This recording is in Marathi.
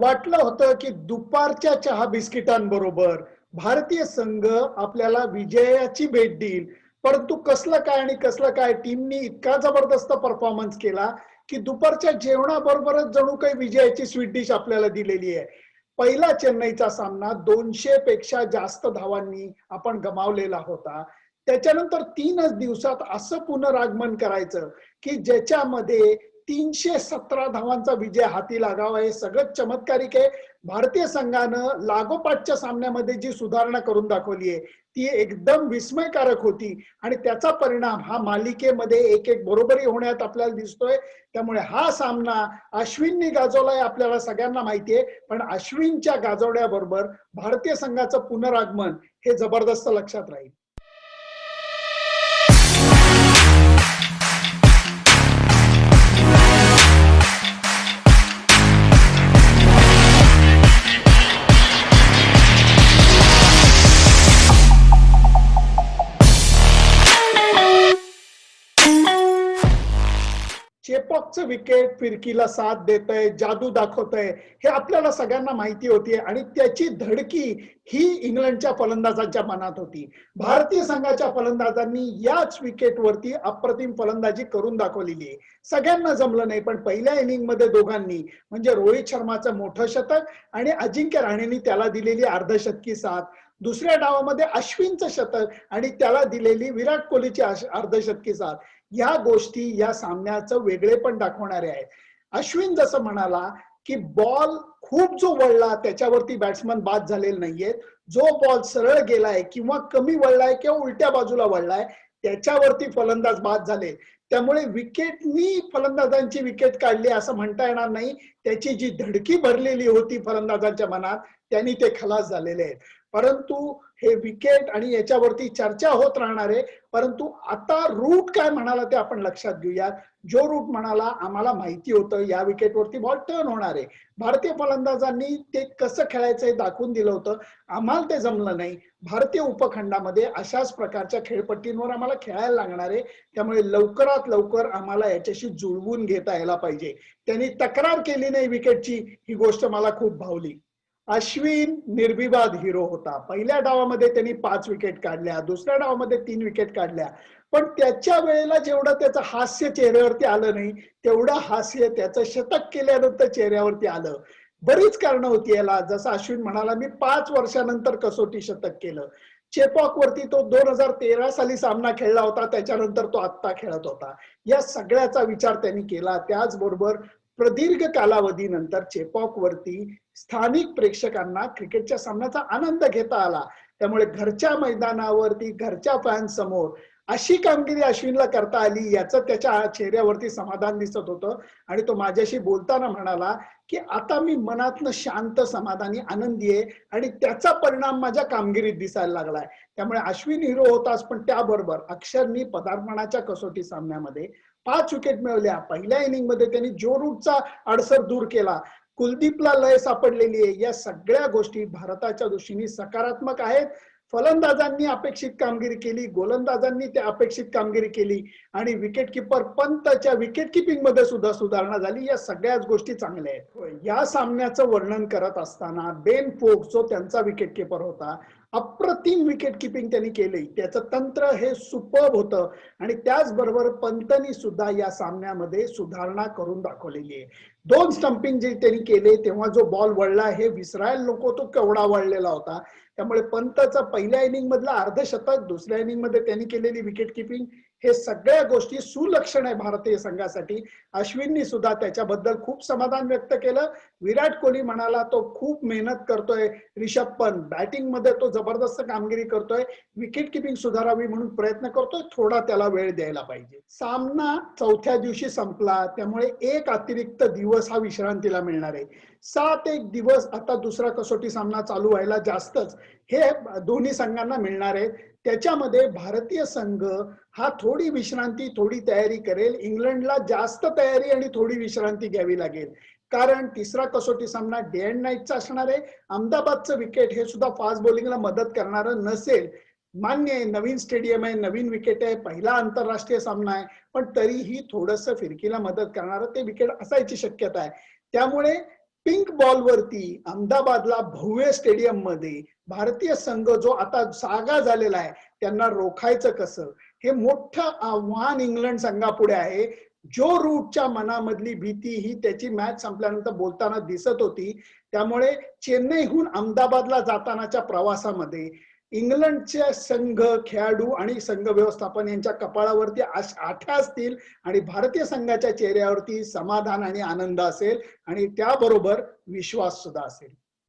वाटलं होतं की दुपारच्या चहा बिस्किटांबरोबर भारतीय संघ आपल्याला विजयाची भेट देईल. परंतु कसलं काय आणि कसलं काय टीमनी इतका जबरदस्त परफॉर्मन्स केला की दुपारच्या जेवणाबरोबरच जणू काही विजयाची स्वीट डिश आपल्याला दिलेली आहे. पहिला चेन्नईचा सामना दोनशे पेक्षा जास्त धावांनी आपण गमावलेला होता. त्याच्यानंतर तीनच दिवसात असं पुनरागमन करायचं की ज्याच्यामध्ये तीनशे सतरा धावांचा विजय हाती लागावा हे सगळं चमत्कारिक आहे. भारतीय संघानं लागोपाठच्या सामन्यामध्ये जी सुधारणा करून दाखवली आहे ती एकदम विस्मयकारक होती. आणि त्याचा परिणाम हा मालिकेमध्ये एक एक बरोबरी होण्यात आपल्याला दिसतोय. त्यामुळे हा सामना अश्विननी गाजवलाय आपल्याला सगळ्यांना माहिती आहे. पण अश्विनच्या गाजवण्याबरोबर भारतीय संघाचं पुनरागमन हे जबरदस्त लक्षात राहील. चेपॉकचं विकेट फिरकीला साथ देत आहे जादू दाखवत आहे हे आपल्याला सगळ्यांना माहिती होती आणि त्याची धडकी ही इंग्लंडच्या फलंदाजांच्या मनात होती. भारतीय संघाच्या फलंदाजांनी याच विकेटवरती अप्रतिम फलंदाजी करून दाखवलेली. आहे सगळ्यांना जमलं नाही पण पहिल्या इनिंगमध्ये दोघांनी म्हणजे रोहित शर्माचं मोठं शतक आणि अजिंक्य राणेंनी त्याला दिलेली अर्धशतकी साथ. दुसऱ्या डावामध्ये अश्विनचं शतक आणि त्याला दिलेली विराट कोहलीची अर्धशतकी साथ. या गोष्टी या सामन्याचं वेगळे पण दाखवणारे आहेत. अश्विन जसं म्हणाला की बॉल खूप जो वळला त्याच्यावरती बॅट्समन बाद झालेले नाहीयेत. जो बॉल सरळ गेलाय किंवा कमी वळलाय किंवा उलट्या बाजूला वळलाय त्याच्यावरती फलंदाज बाद झाले. त्यामुळे विकेटनी फलंदाजांची विकेट काढली असं म्हणता येणार नाही. त्याची जी धडकी भरलेली होती फलंदाजांच्या मनात त्यांनी ते खलास झालेले आहेत. परंतु हे विकेट आणि याच्यावरती चर्चा होत राहणार आहे. परंतु आता रूट काय म्हणाला ते आपण लक्षात घेऊयात. जो रूट म्हणाला आम्हाला माहिती होतं या विकेटवरती बॉल टर्न होणार आहे. भारतीय फलंदाजांनी ते कसं खेळायचं हे दाखवून दिलं होतं. आम्हाला ते जमलं नाही. भारतीय उपखंडामध्ये अशाच प्रकारच्या खेळपट्टींवर आम्हाला खेळायला लागणार आहे. त्यामुळे लवकरात लवकर आम्हाला याच्याशी जुळवून घेता यायला पाहिजे. त्यांनी तक्रार केली नाही विकेटची. ही गोष्ट मला खूप भावली. अश्विन निर्विवाद हिरो होता. पहिल्या डावामध्ये त्यांनी पाच विकेट काढल्या दुसऱ्या डावामध्ये तीन विकेट काढल्या. पण त्याच्या वेळेला जेवढं त्याचं हास्य चेहऱ्यावरती आलं नाही तेवढं हास्य त्याचं शतक केल्यानंतर चेहऱ्यावरती आलं. बरीच कारणं होती याला. जसं अश्विन म्हणाला मी पाच वर्षानंतर कसोटी शतक केलं. चेपॉक वरती तो दोन हजार तेरा साली सामना खेळला होता त्याच्यानंतर तो आत्ता खेळत होता. या सगळ्याचा विचार त्यांनी केला. त्याचबरोबर प्रदीर्घ कालावधीनंतर चेपॉक वरती स्थानिक प्रेक्षकांना क्रिकेटच्या सामन्याचा आनंद घेता आला. त्यामुळे घरच्या मैदानावरती घरच्या फॅन्स समोर अशी कामगिरी अश्विनला करता आली याचं त्याच्या चेहऱ्यावरती समाधान दिसत होतं. आणि तो माझ्याशी बोलताना म्हणाला की आता मी मनातनं शांत समाधानी आनंदी आहे आणि त्याचा परिणाम माझ्या कामगिरीत दिसायला लागलाय. त्यामुळे अश्विन हिरो होताच पण त्याबरोबर अक्षरनी पदार्पणाच्या कसोटी सामन्यामध्ये पाच विकेट मिळवल्या. पहिल्या इनिंगमध्ये त्यांनी जो रूटचा अडसर दूर केला. कुलदीपला लय सापडलेली आहे. या सगळ्या गोष्टी भारताच्या दृष्टीने सकारात्मक आहेत. फलंदाजांनी अपेक्षित कामगिरी केली. गोलंदाजांनी त्या अपेक्षित कामगिरी केली. आणि विकेट किपर पंतच्या विकेट किपिंगमध्ये सुद्धा सुधारणा झाली. या सगळ्याच गोष्टी चांगल्या आहेत. या सामन्याचं वर्णन करत असताना बेन फोक जो त्यांचा विकेट किपर होता. अप्रतिम विकेट किपिंग त्यांनी केली त्याचं तंत्र हे सुपब होतं. आणि त्याचबरोबर पंतनी सुद्धा या सामन्यामध्ये सुधारणा करून दाखवलेली आहे. दोन स्टंपिंग जे त्यांनी केले तेव्हा जो बॉल वळला हे विसरायला नको तो केवढा वळलेला होता. त्यामुळे पंतचा पहिल्या इनिंग मधला अर्धशतक दुसऱ्या इनिंगमध्ये त्यांनी केलेली विकेट किपिंग हे सगळ्या गोष्टी सुलक्षण आहे भारतीय संघासाठी. अश्विननी सुद्धा त्याच्याबद्दल खूप समाधान व्यक्त केलं. विराट कोहली म्हणाला तो खूप मेहनत करतोय. रिषभ पंत बॅटिंगमध्ये तो जबरदस्त कामगिरी करतोय. विकेट किपिंग सुधारावी म्हणून प्रयत्न करतोय. थोडा त्याला वेळ द्यायला पाहिजे. सामना चौथ्या दिवशी संपला. त्यामुळे एक अतिरिक्त दिवस हा विश्रांतीला मिळणार आहे. सात एक दिवस आता दुसरा कसोटी सामना चालू व्हायला जास्तच हे दोन्ही संघांना मिळणार आहे. त्याच्यामध्ये भारतीय संघ हा थोडी विश्रांती थोडी तयारी करेल. इंग्लंडला जास्त तयारी आणि थोडी विश्रांती घ्यावी लागेल. कारण तिसरा कसोटी सामना डे अँड नाईटचा असणार आहे. अहमदाबादचं विकेट हे सुद्धा फास्ट बॉलिंगला मदत करणारं नसेल. मान्य आहे नवीन स्टेडियम आहे नवीन विकेट आहे पहिला आंतरराष्ट्रीय सामना आहे. पण तरीही थोडस फिरकीला मदत करणारं ते विकेट असायची शक्यता आहे. त्यामुळे पिंक बॉल वरती अहमदाबादला भव्य स्टेडियममध्ये भारतीय संघ जो आता जागा झालेला आहे त्यांना रोखायचं कसं? हे मोठं आव्हान इंग्लंड संघापुढे आहे. जो रूटच्या मनामधली भीती ही त्याची मॅच संपल्यानंतर बोलताना दिसत होती. त्यामुळे चेन्नईहून अहमदाबादला जातानाच्या प्रवासामध्ये इंग्लंडच्या संघ खेळाडू आणि संघ व्यवस्थापन यांच्या कपाळावरती आठ्या असतील आणि भारतीय संघाच्या चेहऱ्यावरती समाधान आणि आनंद असेल आणि त्याबरोबर विश्वास सुद्धा असेल.